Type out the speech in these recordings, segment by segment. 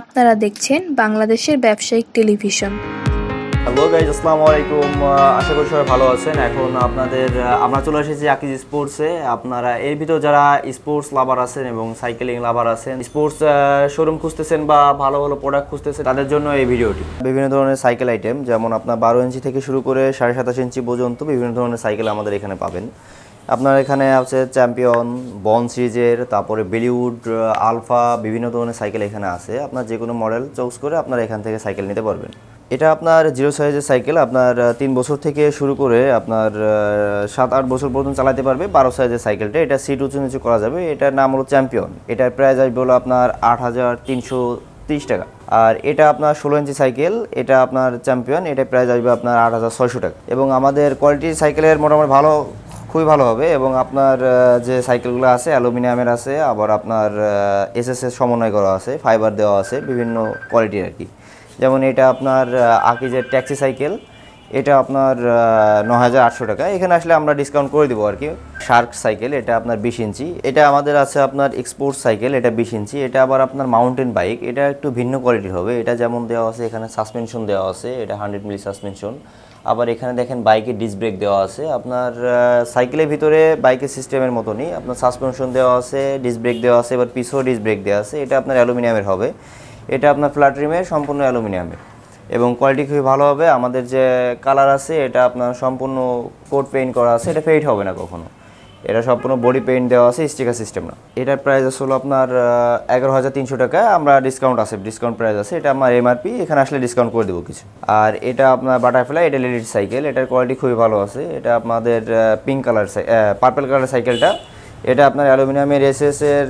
আপনারা দেখছেন বাংলাদেশের ব্যবসায়িক টেলিভিশন। হ্যালো গাইজ আসসালামু আলাইকুম আশা করি সবাই ভালো আছেন। এখন আপনাদের আমরা চলে এসেছি আকিজ স্পোর্টসে আপনারা, এর ভিতর যারা স্পোর্টস লাভার আছেন এবং সাইকেলিং লাভার আছেন স্পোর্টস শোরুম খুঁজতেছেন বা ভালো ভালো প্রোডাক্ট খুঁজতেছেন, তাদের জন্য এই ভিডিওটি। বিভিন্ন ধরনের সাইকেল আইটেম যেমন আপনার বারো ইঞ্চি থেকে শুরু করে সাড়ে সাতাশ ইঞ্চি পর্যন্ত বিভিন্ন ধরনের সাইকেল আমাদের এখানে পাবেন। আপনার এখানে আছে চ্যাম্পিয়ন, বন সিরিজের, তারপরে বেলিউড আলফা, বিভিন্ন ধরনের সাইকেল এখানে আছে। আপনার যে কোনো মডেল চুজ করে আপনারা এখান থেকে সাইকেল নিতে পারবেন। এটা আপনার জিরো সাইজের সাইকেল, আপনার তিন বছর থেকে শুরু করে আপনার সাত, আট বছর পর্যন্ত চালাতে পারবে বারো সাইজের সাইকেলটা। এটা সিট উঁচু নিচু করা যাবে। এটার নাম হলো চ্যাম্পিয়ন। এটার প্রাইস আসবে হলো আপনার আট হাজার তিনশো তিরিশ টাকা। আর এটা আপনার ষোলো ইঞ্চি সাইকেল, এটা আপনার চ্যাম্পিয়ন এটা প্রাইস আসবে আপনার আট হাজার ছয়শো টাকা। এবং আমাদের কোয়ালিটি সাইকেলের মোটামুটি ভালো খুবই ভালো হবে এবং আপনার যে সাইকেলগুলো আছে, অ্যালুমিনিয়ামের আছে, আবার আপনার এস এস এস সমন্বয় করা আছে ফাইবার দেওয়া আছে, বিভিন্ন কোয়ালিটির আর কি। যেমন এটা আপনার আকিজের ট্যাক্সি সাইকেল এটা আপনার ন হাজার আটশো টাকা। এখানে আসলে আমরা ডিসকাউন্ট করে দেবো আর কি। শার্ক সাইকেল এটা আপনার বিশ ইঞ্চি। এটা আমাদের আছে আপনার এক্সপোর্ট সাইকেল এটা বিশ ইঞ্চি। এটা আবার আপনার মাউন্টেন বাইক এটা একটু ভিন্ন কোয়ালিটির হবে। এটা যেমন দেওয়া আছে, এখানে সাসপেনশন দেওয়া আছে, এটা হান্ড্রেড মিলি সাসপেনশন আবার এখানে দেখেন বাইকে ডিস্ক ব্রেক দেওয়া আছে। আপনার সাইকেলের ভিতরে বাইকের সিস্টেমের মতনই। আপনার সাসপেনশন দেওয়া আছে ডিস্ক ব্রেক দেওয়া আছে, এবার পিছও ডিস্ক ব্রেক দেওয়া আছে। এটা আপনার অ্যালুমিনিয়ামের হবে। এটা আপনার ফ্ল্যাট রিমের সম্পূর্ণ অ্যালুমিনিয়ামের। এবং কোয়ালিটি খুবই ভালো হবে। আমাদের যে কালার আছে, এটা আপনার সম্পূর্ণ কোট পেইন্ট করা আছে, এটা ফেড হবে না কখনো। এটা সম্পূর্ণ বডি পেইন্ট দেওয়া আছে স্টিকার সিস্টেম না। এটার প্রাইস আসলে আপনার এগারো হাজার তিনশো টাকা। আমরা ডিসকাউন্ট আছে ডিসকাউন্ট প্রাইস আছে। এটা আমার এমআরপি এখানে আসলে ডিসকাউন্ট করে দেবো কিছু। আর এটা আপনার বাটারফ্লাই এটা লেডিস সাইকেল এটার কোয়ালিটি খুবই ভালো আছে। এটা আপনাদের পিঙ্ক কালার পার্পল কালার সাইকেলটা এটা আপনার অ্যালুমিনিয়ামের এসএস এর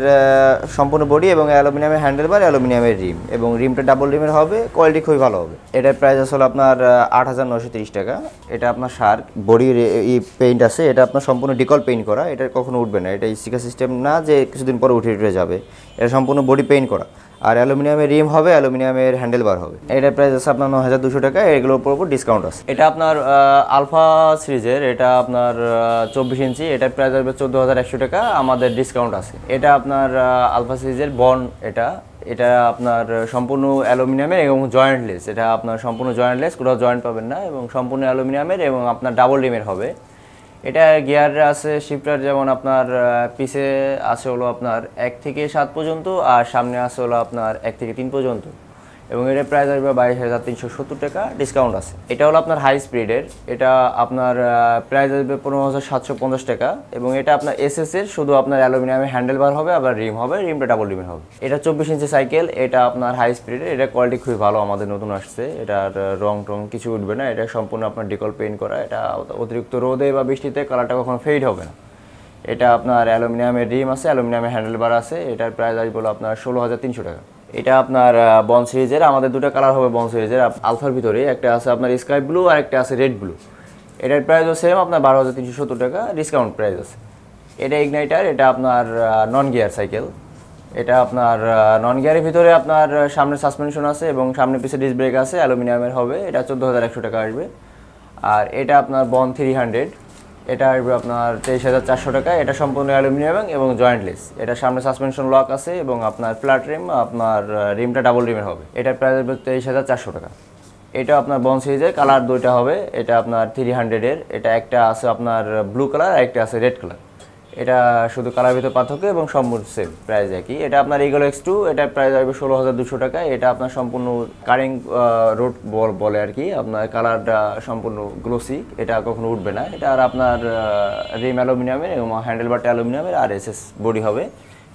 সম্পূর্ণ বডি এবং অ্যালুমিনিয়ামের হ্যান্ডেল বার অ্যালুমিনিয়ামের রিম এবং রিমটা ডাবল রিমের হবে কোয়ালিটি খুবই ভালো হবে। এটার প্রাইস আসলে আপনার আট হাজার নশো তিরিশ টাকা। এটা আপনার শার্ক বডির এই পেইন্ট আছে, এটা আপনার সম্পূর্ণ ডিকল পেইন্ট করা, এটা কখনো উঠবে না। এটা স্টিকার সিস্টেম না যে কিছুদিন পরে উঠে উঠে যাবে। এটা সম্পূর্ণ বডি পেইন্ট করা। আর অ্যালুমিনিয়ামের রিম হবে, অ্যালুমিনিয়ামের হ্যান্ডেল বার হবে। এটার প্রাইস আছে আপনার ন হাজার দুশো টাকা, এগুলোর উপর উপর ডিসকাউন্ট আছে। এটা আপনার আলফা সিরিজের এটা আপনার চব্বিশ ইঞ্চি, এটার প্রাইস আসবে চোদ্দ হাজার একশো টাকা। আমাদের ডিসকাউন্ট আছে। এটা আপনার আলফা সিরিজের বন এটা। এটা আপনার সম্পূর্ণ অ্যালুমিনিয়ামের এবং জয়েন্টলেস এটা আপনার সম্পূর্ণ জয়েন্টলেস কোথাও জয়েন্ট পাবেন না এবং সম্পূর্ণ অ্যালুমিনিয়ামের এবং আপনার ডাবল রিমের হবে। এটা গিয়ার আছে শিফটার যেমন আপনার পিছে আছে হলো আপনার এক থেকে সাত পর্যন্ত আর সামনে আছে হলো আপনার এক থেকে তিন পর্যন্ত। এবং এটার প্রাইস আসবে বাইশ হাজার তিনশো সত্তর টাকা ডিসকাউন্ট আছে। এটা হলো আপনার হাই স্পিডের এটা আপনার প্রাইস আসবে পনেরো হাজার সাতশো পঞ্চাশ টাকা এবং এটা আপনার এস এর, শুধু আপনার অ্যালুমিনিয়ামের হ্যান্ডেল বার হবে, আবার রিম হবে রিমটা ডাবল রিমের হবে। এটা চব্বিশ ইঞ্চি সাইকেল এটা আপনার হাই স্পিডের এটা কোয়ালিটি খুবই ভালো আমাদের নতুন আসছে। এটার রং টং কিছু উঠবে না, এটা সম্পূর্ণ আপনার ডিকল পেইন্ট করা, এটা অতিরিক্ত রোদে বা বৃষ্টিতে কালারটা কখনো ফেড হবে না। এটা আপনার অ্যালুমিনিয়ামের রিম আছে, অ্যালুমিনিয়ামের হ্যান্ডেল বার আছে, এটার প্রাইস আসবে আপনার ষোলো হাজার তিনশো টাকা। এটা আপনার বন সিরিজের, আমাদের দুটো কালার হবে বন সিরিজের। আলফার ভিতরে, একটা আছে আপনার স্কাই ব্লু আর একটা আছে রেড ব্লু এটার প্রাইসও সেম আপনার বারো হাজার তিনশো সত্তর টাকা ডিসকাউন্ট প্রাইস আছে। এটা ইগনাইটার এটা আপনার নন গিয়ার সাইকেল এটা আপনার নন গিয়ারের ভিতরে আপনার সামনে সাসপেনশন আছে এবং সামনে পিছে ডিস ব্রেক আছে অ্যালুমিনিয়ামের হবে। এটা চোদ্দ হাজার একশো টাকা আসবে। আর এটা আপনার বন থ্রি হান্ড্রেড এটা আসবে আপনার তেইশ হাজার চারশো টাকা। এটা সম্পূর্ণ অ্যালুমিনিয়াম এবং জয়েন্টলেস এটা সামনে সাসপেনশন লক আছে এবং আপনার ফ্ল্যাট রিম আপনার রিমটা ডাবল রিমের হবে। এটার প্রাইস আসবে তেইশ হাজার চারশো টাকা। এটা আপনার বন সিরিজের কালার দুইটা হবে। এটা আপনার থ্রি হান্ড্রেডের এটা একটা আছে আপনার ব্লু কালার আর একটা আছে রেড কালার এটা শুধু কালার ভিতরে পার্থক্য এবং সম্পূর্ণ সেম প্রাইস একই। এটা আপনার ইগল এক্স টু এটার প্রাইস আসবে ষোলো হাজার দুশো টাকা। এটা আপনার সম্পূর্ণ কারিং রোড বল বলে আর কি। আপনার কালারটা সম্পূর্ণ গ্লোসি এটা কখনো উঠবে না। এটা আর আপনার রিম অ্যালুমিনিয়ামের এবং হ্যান্ডেল বারটা অ্যালুমিনিয়ামের আর এস এস বডি হবে।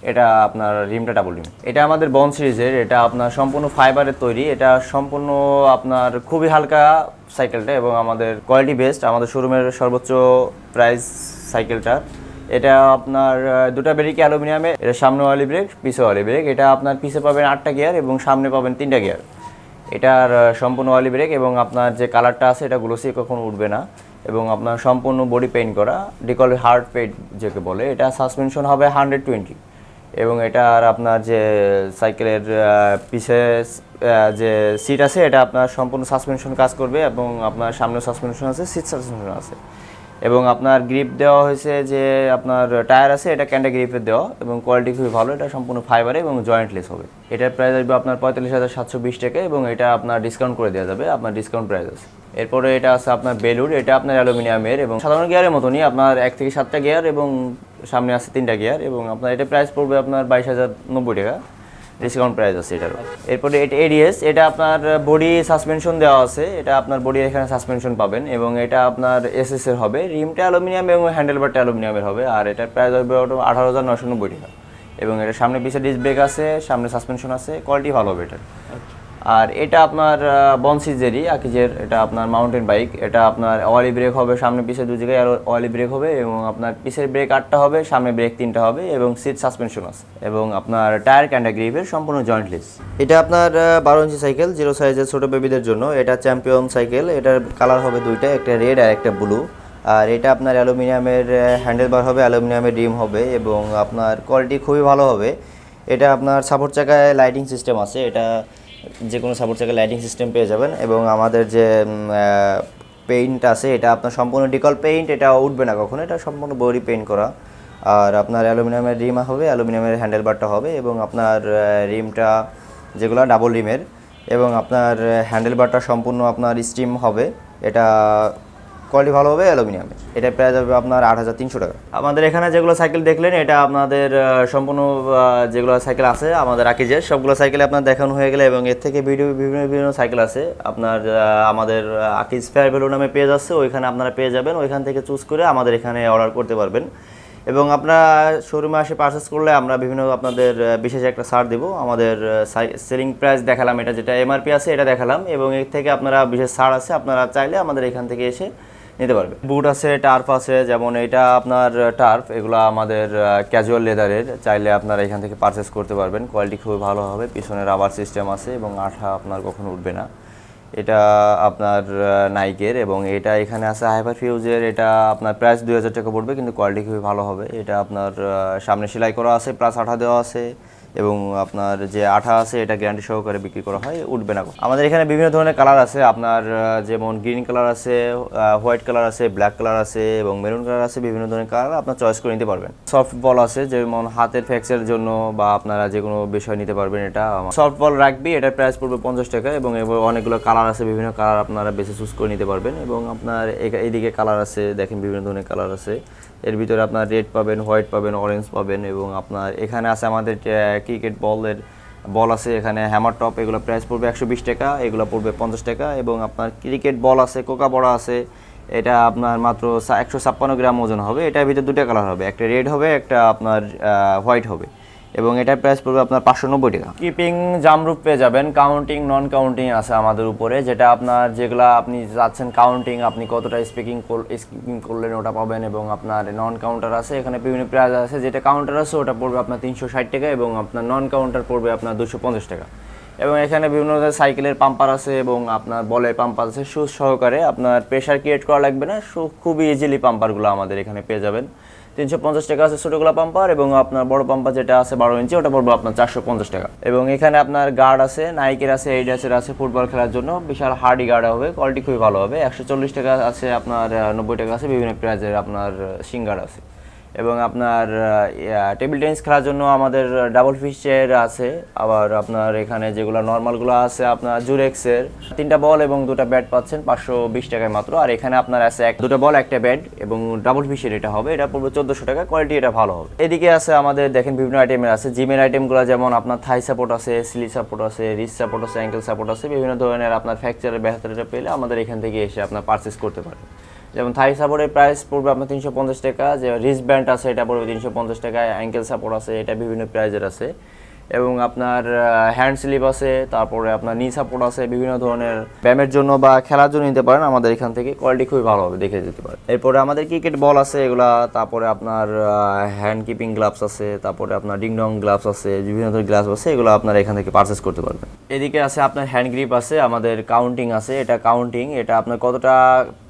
এটা আপনার রিমটা ডাবল রিম এটা আমাদের বন সিরিজের এটা আপনার সম্পূর্ণ ফাইবারের তৈরি। এটা সম্পূর্ণ আপনার খুবই হালকা সাইকেলটা এবং আমাদের কোয়ালিটি বেস্ট আমাদের শোরুমের সর্বোচ্চ প্রাইস সাইকেলটার এটা আপনার দুটা ব্রেকই অ্যালুমিনিয়ামে, এটা সামনে অয়েলি ব্রেক, পিছে অয়েলি ব্রেক। এটা আপনার পিছে পাবেন আটটা গিয়ার এবং সামনে পাবেন তিনটা গিয়ার। এটার সম্পূর্ণ অয়েলি ব্রেক এবং আপনার যে কালারটা আছে, এটা গ্লোসি কখনো উঠবে না এবং আপনার সম্পূর্ণ বডি পেইন্ট করা, ডিকল হার্ড পেইন্ট যেকে বলে, এটা সাসপেনশন হবে হান্ড্রেড টোয়েন্টি। এবং এটার আপনার যে সাইকেলের পিছে যে সিট আছে, এটা আপনার সম্পূর্ণ সাসপেনশন কাজ করবে এবং আপনার সামনে সাসপেনশন আছে, সিট সাসপেনশন আছে। এবং আপনার গ্রিপ দেওয়া হয়েছে যে আপনার টায়ার আছে, এটা ক্যান্ডা গ্রিপের দেওয়া এবং কোয়ালিটি খুবই ভালো, এটা সম্পূর্ণ ফাইবারে এবং জয়েন্টলেস হবে। এটার প্রাইস আসবে আপনার পঁয়তাল্লিশ হাজার সাতশো বিশ টাকা এবং এটা আপনার ডিসকাউন্ট করে দেওয়া যাবে, আপনার ডিসকাউন্ট প্রাইস আছে। এরপরে এটা আছে আপনার বেলুর এটা আপনার অ্যালুমিনিয়ামের এবং সাধারণ গিয়ারের মতনই আপনার এক থেকে সাতটা গিয়ার এবং সামনে আছে তিনটা গিয়ার এবং আপনার এটা প্রাইস পড়বে আপনার বাইশ হাজার নব্বই টাকা। ডিসকাউন্ট প্রাইস আছে এটার এরপরে এটা এডিএস এটা আপনার বডি সাসপেনশন দেওয়া আছে। এটা আপনার বডি এখানে সাসপেনশন পাবেন এবং এটা আপনার এস এর হবে। রিমটা অ্যালুমিনিয়াম এবং হ্যান্ডেলবারটা অ্যালুমিনিয়ামের হবে। আর এটার প্রাইস হবে আঠারো হাজার নশো নব্বই টাকা। এবং এটা সামনে পিছিয়ে ডিস ব্রেক আছে, সামনে সাসপেনশন আছে। কোয়ালিটি ভালো হবে এটার। আর এটা আপনার বনসিজেরই আকিজের এটা আপনার মাউন্টেন বাইক এটা আপনার অয়েলি ব্রেক হবে, সামনে পিছে দু জায়গায় আর অয়েলি ব্রেক হবে এবং আপনার পিছের ব্রেক আটটা হবে, সামনে ব্রেক তিনটা হবে এবং সিট সাসপেনশন আছে এবং আপনার টায়ার ক্যান্ডা গ্রিপের সম্পূর্ণ জয়েন্ট জয়েন্টলেস এটা আপনার বারো ইঞ্চি সাইকেল জিরো সাইজের ছোট বেবিদের জন্য। এটা চ্যাম্পিয়ন সাইকেল এটার কালার হবে দুইটা, একটা রেড আর একটা ব্লু আর এটা আপনার অ্যালুমিনিয়ামের হ্যান্ডেল বার হবে, অ্যালুমিনিয়ামের রিম হবে এবং আপনার কোয়ালিটি খুবই ভালো হবে। এটা আপনার সাপোর্ট চাকায় লাইটিং সিস্টেম আছে, এটা যে কোনো সাপোর্ট থেকে লাইটিং সিস্টেম পেয়ে যাবেন এবং আমাদের যে পেইন্ট আছে, এটা আপনার সম্পূর্ণ ডিকল পেইন্ট এটা উঠবে না কখনো, এটা সম্পূর্ণ বডি পেইন্ট করা। আর আপনার অ্যালুমিনিয়ামের রিম হবে, অ্যালুমিনিয়ামের হ্যান্ডেল বারটা হবে এবং আপনার রিমটা যেগুলো ডাবল রিমের এবং আপনার হ্যান্ডেল বারটা সম্পূর্ণ আপনার স্টিম হবে। এটা কোয়ালিটি ভালো হবে অ্যালুমিনিয়ামের এটা প্রায় হবে আপনার আট হাজার তিনশো টাকা। আমাদের এখানে যেগুলো সাইকেল দেখলেন, এটা আপনাদের সম্পূর্ণ যেগুলো সাইকেল আছে, আমাদের আকিজের সবগুলো সাইকেল আপনার দেখানো হয়ে গেলে এবং এর থেকে ভিডিও, বিভিন্ন বিভিন্ন সাইকেল আছে। আপনার আমাদের আকিজ ফেয়ার ভ্যালু নামে পেজ আছে ওইখানে আপনারা পেয়ে যাবেন, ওইখান থেকে চুজ করে আমাদের এখানে অর্ডার করতে পারবেন। এবং আপনারা শোরুমে আসে পারচেস করলে আমরা বিভিন্ন আপনাদের বিশেষ একটা ছাড় দেবো। আমাদের সেলিং প্রাইস দেখালাম, এটা যেটা এমআরপি আছে, এটা দেখালাম। এবং এর থেকে আপনারা বিশেষ ছাড় আছে, আপনারা চাইলে আমাদের এখান থেকে এসে নিতে পারবে। বুট আছে, টার্ফ আছে, যেমন এটা আপনার টার্ফ, এগুলো আমাদের ক্যাজুয়াল লেদারের চাইলে আপনারা এখান থেকে পারচেস করতে পারবেন। কোয়ালিটি খুবই ভালো হবে। পিছনে রাবার সিস্টেম আছে এবং আঠা আপনার কখনো উঠবে না। এটা আপনার নাইকের এবং এটা এখানে আছে হাইপার ফিউজের এটা আপনার প্রাইস দুই হাজার টাকা পড়বে, কিন্তু কোয়ালিটি খুবই ভালো হবে। এটা আপনার সামনে সেলাই করা আছে প্লাস আঠা দেওয়া আছে। এবং আপনার যে আঠা আছে, এটা গ্যারান্টি সহকারে বিক্রি করা হয়, উঠবে না। আমাদের এখানে বিভিন্ন ধরনের কালার আছে। আপনার যেমন গ্রিন কালার আছে হোয়াইট কালার আছে ব্ল্যাক কালার আছে এবং মেরুন কালার আছে, বিভিন্ন ধরনের কালার আপনার চয়েস করে নিতে পারবেন। সফট বল আছে, যেমন হাতের ফ্যাক্সের জন্য বা আপনারা যে কোনো বিষয় নিতে পারবেন এটা সফট বল রাখবি এটার প্রাইস পড়বে পঞ্চাশ টাকা এবং অনেকগুলো কালার আছে, বিভিন্ন কালার আপনারা বেছে চুজ করে নিতে পারবেন এবং আপনার এইদিকে কালার আছে, দেখেন বিভিন্ন ধরনের কালার আছে। এর ভিতরে আপনার রেড পাবেন হোয়াইট পাবেন অরেঞ্জ পাবেন এবং আপনার এখানে আছে আমাদের ক্রিকেট বলের বল আছে এখানে হ্যামার টপ এগুলো প্রাইস পড়বে একশো বিশ টাকা, এগুলো পড়বে পঞ্চাশ টাকা এবং আপনার ক্রিকেট বল আছে, কোকা বড়া আছে, এটা আপনার মাত্র একশো ছাপ্পান্ন গ্রাম ওজন হবে, এটার ভিতরে দুটো কালার হবে, একটা রেড হবে, একটা আপনার হোয়াইট হবে। এবং এটার প্রাইস পড়বে আপনার পাঁচশো নব্বই টাকা। কিপিং জামরুপ পেয়ে যাবেন কাউন্টিং নন কাউন্টিং আছে আমাদের উপরে, যেটা আপনার যেগুলা আপনি যাচ্ছেন কাউন্টিং আপনি কতটা স্পিকিং স্কিপিং করলেন ওটা পাবেন এবং আপনার নন কাউন্টার আছে, এখানে বিভিন্ন প্রাইস আছে, যেটা কাউন্টার আছে ওটা পড়বে আপনার তিনশো ষাট টাকা এবং আপনার নন কাউন্টার পড়বে আপনার দুশো পঞ্চাশ টাকা। এবং এখানে বিভিন্ন সাইকেলের পাম্পার আছে এবং আপনার বলের পাম্পার আছে সুজ সহকারে আপনার প্রেশার ক্রিয়েট করা লাগবে না, সু- খুবই ইজিলি পাম্পারগুলো আমাদের এখানে পেয়ে যাবেন। তিনশো পঞ্চাশ টাকা আছে ছোটগুলা পাম্পার এবং আপনার বড় পাম্পার যেটা আছে বারো ইঞ্চি, ওটা পড়বে আপনার চারশো পঞ্চাশ টাকা। এবং এখানে আপনার গার্ড আছে নাইকের আছে এইডাসের আছে ফুটবল খেলার জন্য। বিশাল হার্ডি গার্ড হবে কোয়ালিটি খুবই ভালো হবে। একশো চল্লিশ টাকা আছে আপনার নব্বই টাকা আছে, বিভিন্ন প্রাইজের আপনার সিঙ্গার আছে। এবং আপনার টেবিল টেনিস খেলার জন্য আমাদের ডাবল ফিশের আছে। আবার আপনার এখানে যেগুলো নর্মালগুলো আছে, আপনার জুরেক্সের তিনটা বল এবং দুটো ব্যাট পাচ্ছেন, পাঁচশো বিশ টাকায় মাত্র। আর এখানে আপনার আছে এক দুটো বল একটা ব্যাট এবং ডাবল ফিশের এটা হবে। এটা পড়বে চোদ্দোশো টাকা কোয়ালিটি এটা ভালো হবে। এদিকে আছে আমাদের, দেখেন বিভিন্ন আইটেমের আছে। জিমের আইটেমগুলো যেমন আপনার থাই সাপোর্ট আছে স্লি সাপোর্ট আছে রিচ সাপোর্ট আছে অ্যাঙ্কেল সাপোর্ট আছে, বিভিন্ন ধরনের আপনার ফ্র্যাকচারের ব্যাহতারিটা পেলে আমাদের এখান থেকে এসে আপনার পারচেস করতে পারেন যেমন থাই সাপোর্টের প্রাইস পড়বে আপনার তিনশো পঞ্চাশ টাকা, যে রিস্ট ব্যান্ড আছে, এটা পড়বে তিনশো পঞ্চাশ টাকা অ্যাঙ্কেল সাপোর্ট আছে, এটা বিভিন্ন প্রাইজের আছে। এবং আপনার হ্যান্ড স্লিপ আছে, তারপরে আপনার নি সাপোর্ট আছে, বিভিন্ন ধরনের ব্যায়ামের জন্য বা খেলার জন্য নিতে পারেন। আমাদের এখান থেকে কোয়ালিটি খুবই ভালো হবে, দেখে যেতে পারেন। এরপরে আমাদের ক্রিকেট বল আছে এগুলা, তারপরে আপনার হ্যান্ড কিপিং গ্লাভস আছে, তারপরে আপনার ডিংডং গ্লাভস আছে, বিভিন্ন ধরনের গ্লাভস আছে, এগুলো আপনার এখান থেকে পারচেস করতে পারবেন। এদিকে আছে আপনার হ্যান্ড গ্রিপ আছে, আমাদের কাউন্টিং আছে, এটা কাউন্টিং এটা আপনার কতটা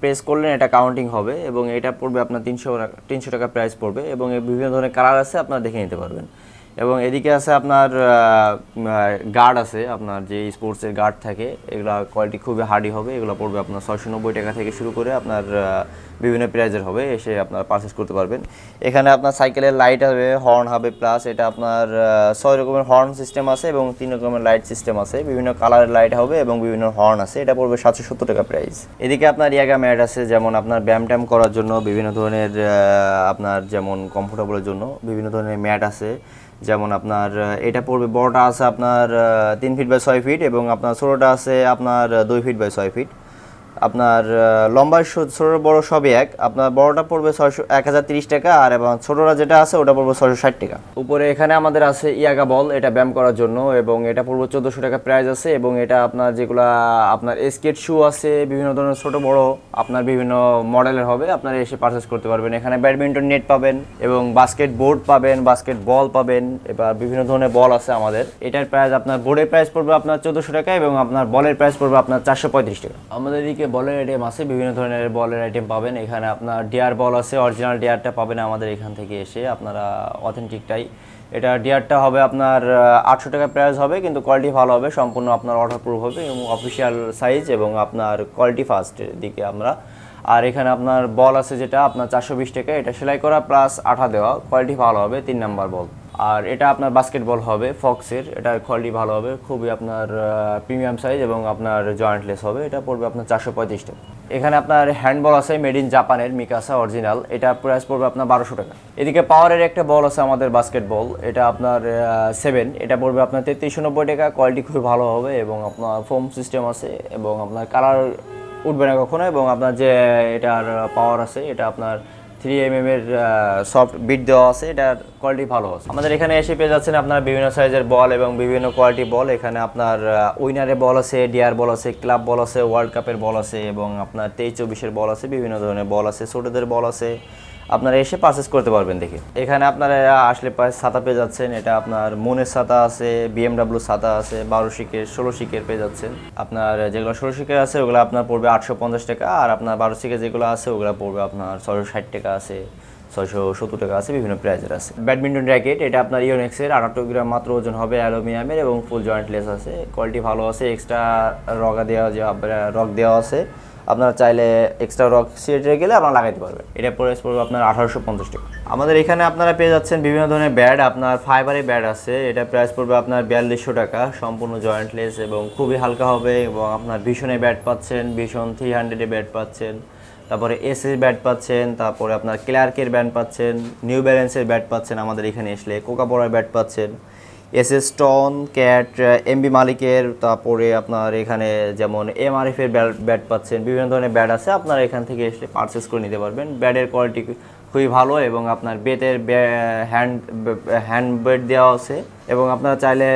প্রেস করলেন এটা কাউন্টিং হবে, এবং এটা পড়বে আপনার তিনশো তিনশো টাকা প্রাইস পড়বে, এবং বিভিন্ন ধরনের কালার আছে, আপনারা দেখে নিতে পারবেন। এবং এদিকে আছে আপনার গার্ড আছে, আপনার যে স্পোর্টসের গার্ড থাকে, এগুলা কোয়ালিটি খুবই হার্ডি হবে, এগুলো পড়বে আপনার ছয়শো নব্বই টাকা থেকে শুরু করে আপনার বিভিন্ন প্রাইজের হবে, এসে আপনার পারচেস করতে পারবেন। এখানে আপনার সাইকেলের লাইট হবে হর্ন হবে প্লাস এটা আপনার ছয় রকমের হর্ন সিস্টেম আছে এবং তিন রকমের লাইট সিস্টেম আছে। বিভিন্ন কালারের লাইট হবে এবং বিভিন্ন হর্ন আছে, এটা পড়বে সাতশো সত্তর টাকা প্রাইস এদিকে আপনার ইয়াগা ম্যাট আছে, যেমন আপনার ব্যায়াম ট্যাম করার জন্য, বিভিন্ন ধরনের আপনার যেমন কমফোর্টেবলের জন্য, বিভিন্ন ধরনের ম্যাট আছে। যেমন আপনার এটা পড়বে, বড়টা আছে আপনার তিন ফিট বাই ছয় ফিট এবং আপনার ছোটোটা আছে আপনার দুই ফিট বাই ছয় ফিট আপনার লম্বা ছোট বড় সবই এক। আপনার বড়টা পড়বে ছয়শো, এক হাজার তিরিশ টাকা, আর এবং ছোটোটা যেটা আছে ওটা পড়বে ছয়শো ষাট টাকা। উপরে এখানে আমাদের আছে ইয়াগা বল, এটা ব্যায়াম করার জন্য, এবং এটা পড়বে চোদ্দোশো টাকা প্রাইস আছে, এবং এটা আপনার যেগুলা, আপনার স্কেট শু আছে, বিভিন্ন ধরনের ছোট বড়, আপনার বিভিন্ন মডেলের হবে, আপনারা এসে পারচেস করতে পারবেন। এখানে ব্যাডমিন্টন নেট পাবেন, এবং বাস্কেট বোর্ড পাবেন বাস্কেট বল পাবেন, এবার বিভিন্ন ধরনের বল আছে আমাদের। এটার প্রাইস আপনার বোর্ডের প্রাইস পড়বে আপনার চোদ্দোশো টাকা, এবং আপনার বলের প্রাইস পড়বে আপনার চারশো পঁয়ত্রিশ টাকা। আমাদের এদিকে বলের আইটেম আছে, বিভিন্ন ধরনের বলের আইটেম পাবেন। এখানে আপনার ডিয়ার বল আছে অরিজিনাল ডিয়ারটা পাবেন আমাদের এখান থেকে এসে। আপনারা অথেন্টিকটাই এটা ডিয়ারটা হবে আপনার আটশো টাকা প্রাইস হবে, কিন্তু কোয়ালিটি ভালো হবে, সম্পূর্ণ আপনার অর্ডার প্রুফ হবে, এবং অফিসিয়াল সাইজ এবং আপনার কোয়ালিটি ফার্স্টের দিকে আমরা। আর এখানে আপনার বল আছে যেটা, আপনার চারশো বিশ টাকা, এটা সেলাই করা প্লাস আঠা দেওয়া কোয়ালিটি ভালো হবে, তিন নাম্বার বল আর এটা আপনার বাস্কেটবল হবে ফক্সের এটার কোয়ালিটি ভালো হবে, খুবই আপনার প্রিমিয়াম সাইজ এবং আপনার জয়েন্টলেস হবে, এটা পড়বে আপনার চারশো পঁয়ত্রিশ টাকা। এখানে আপনার হ্যান্ডবল আছে মেড ইন জাপানের মিকাসা অরিজিনাল এটা প্রাইস পড়বে আপনার বারোশো টাকা। এদিকে পাওয়ারের একটা বল আছে আমাদের বাস্কেটবল এটা আপনার সেভেন এটা পড়বে আপনার তেত্রিশশো নব্বই টাকা কোয়ালিটি খুবই ভালো হবে এবং আপনার ফোম সিস্টেম আছে এবং আপনার কালার উঠবে না কখনো এবং আপনার যে, এটার পাওয়ার আছে, এটা আপনার থ্রি এম এম এর সফট বিট দেওয়া আছে এটার কোয়ালিটি ভালো আছে। আমাদের এখানে এসে পেয়ে যাচ্ছেন আপনার বিভিন্ন সাইজের বল এবং বিভিন্ন কোয়ালিটি বল এখানে আপনার উইনারে বল আছে ডিয়ার বল আছে ক্লাব বল আছে ওয়ার্ল্ড কাপের বল আছে এবং আপনার তেইশ চব্বিশের বল আছে, বিভিন্ন ধরনের বল আছে, ছোটোদের বল আছে। আপনারা এসে পারচেস করতে পারবেন দেখে। এখানে আপনারা আসলে প্রায় ছাতা পেয়ে যাচ্ছেন। এটা আপনার মনের ছাতা আছে বিএমডাব্লিউ ছাতা আছে, বারো শিকের, ষোলো শিকের পেয়ে যাচ্ছেন। আপনার যেগুলো ষোলো শিকের আছে, ওগুলো আপনার পড়বে আটশো পঞ্চাশ টাকা। আর আপনার বারো শিকের যেগুলো আছে, ওগুলো পড়বে আপনার ছয়শো ষাট টাকা আছে, ছয়শো সত্তর টাকা আছে, বিভিন্ন প্রাইজের আছে। ব্যাডমিন্টন র্যাকেট এটা আপনার ইওনেক্সের আটাত্তর গ্রাম মাত্র ওজন হবে অ্যালুমিনিয়ামের এবং ফুল জয়েন্টলেস আছে। কোয়ালিটি ভালো আছে এক্সট্রা রগা দেওয়া যে রক দেওয়া আছে। আপনারা চাইলে এক্সট্রা রক সিয়েটে গেলে আপনারা লাগাইতে পারবেন। এটা প্রাইস পড়বে আপনার আঠারোশো পঞ্চাশ টাকা। আমাদের এখানে আপনারা পেয়ে যাচ্ছেন বিভিন্ন ধরনের ব্যাড আপনার ফাইবারের ব্যাড আছে। এটা প্রাইস পড়বে আপনার বিয়াল্লিশশো টাকা সম্পূর্ণ জয়েন্টলেস এবং খুবই হালকা হবে এবং আপনার ভীষণে ব্যাট পাচ্ছেন, ভীষণ থ্রি হান্ড্রেডে ব্যাট পাচ্ছেন। তারপরে এস এর ব্যাট পাচ্ছেন, তারপরে আপনার ক্লার্কের ব্যাট পাচ্ছেন নিউ ব্যালেন্সের ব্যাট পাচ্ছেন আমাদের এখানে আসলে কোকা বড়ার ব্যাট পাচ্ছেন। S S stone cat MB মালিকের, তারপরে আপনার এখানে যেমন এমআরএফ এর ব্যাট পাচ্ছেন, বিভিন্ন ধরনের ব্যাট আছে, আপনারা এখান থেকে এসে পারচেস করে নিতে পারবেন। ব্যাটের কোয়ালিটি খুবই ভালো এবং আপনার বেতের হ্যান্ড হ্যান্ড বেড দেওয়া আছে এবং আপনারা চাইলে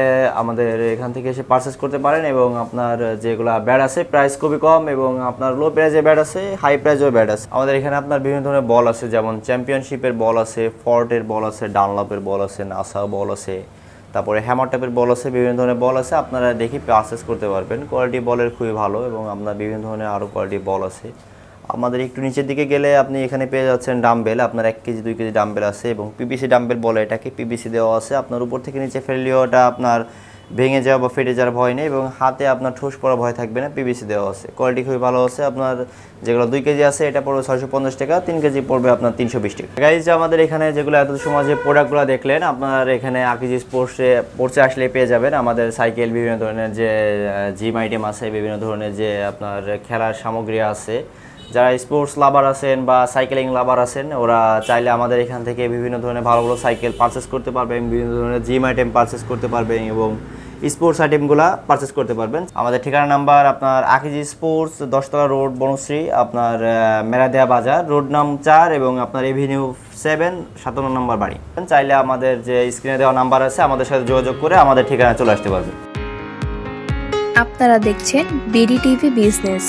আমাদের এখান থেকে এসে পারচেস করতে পারেন এবং আপনার যেগুলা ব্যাট আছে প্রাইস খুবই কম এবং আপনার লো প্রাইজের ব্যাট আছে হাই প্রাইজের ব্যাট আছে। আমাদের এখানে আপনার বিভিন্ন ধরনের বল আছে, যেমন চ্যাম্পিয়নশিপের বল আছে ফর্টের বল আছে ডানলপের বল আছে নাসা বল আছে। তারপরে হ্যামার টাইপের বল আছে, বিভিন্ন ধরনের বল আছে, আপনারা দেখি পারচেস করতে পারবেন। কোয়ালিটি বলের খুবই ভালো এবং আপনার বিভিন্ন ধরনের আরও কোয়ালিটি বল আছে। আমাদের একটু নিচের দিকে গেলে আপনি এখানে পেয়ে যাচ্ছেন ডাম্বেল আপনার এক কেজি, দুই কেজি ডাম্বেল আছে এবং পিবিসি ডাম্বেল বলে এটাকে পিবিসি দেওয়া আছে। আপনার উপর থেকে নিচে ফেললেও ওটা আপনার ভেঙে যাওয়া বা ফেটে যাওয়ার ভয় নেই এবং হাতে আপনার ঠোস পড়া ভয় থাকবে না পিবিসি দেওয়া আছে। কোয়ালিটি খুবই ভালো আছে, আপনার যেগুলো দুই কেজি আছে, এটা পড়বে ছয়শো পঞ্চাশ টাকা, তিন কেজি পড়বে আপনার তিনশো বিশ টাকা। গাইজ আমাদের এখানে যেগুলো এত সময় যে প্রোডাক্টগুলো দেখলেন, আপনার এখানে আকিজি স্পোর্টসে পড়ছে আসলে পেয়ে যাবেন আমাদের সাইকেল বিভিন্ন ধরনের যে জিম আইটেম আছে, বিভিন্ন ধরনের যে আপনার খেলার সামগ্রী আছে। যারা স্পোর্টস লাভার আছেন বা সাইকেলিং লাভার আছেন, ওরা চাইলে আমাদের এখান থেকে বিভিন্ন ধরনের ভালো ভালো সাইকেল পারচেস করতে পারবেন, বিভিন্ন ধরনের জিম আইটেম পারচেস করতে পারবেন এবং স্পোর্টস আইটেমগুলো পারচেস করতে পারবেন। আমাদের ঠিকানা নাম্বার আপনার আকিজি স্পোর্টস দশতলা রোড বনশ্রী, আপনার মেরাদেয়া বাজার রোড নাম চার এবং আপনার এভিনিউ সেভেন সাতান্ন নম্বর বাড়ি। চাইলে আমাদের যে স্ক্রিনে দেওয়া নাম্বার আছে, আমাদের সাথে যোগাযোগ করে আমাদের ঠিকানায় চলে আসতে পারবেন। আপনারা দেখছেন বিডি টিভি বিজনেস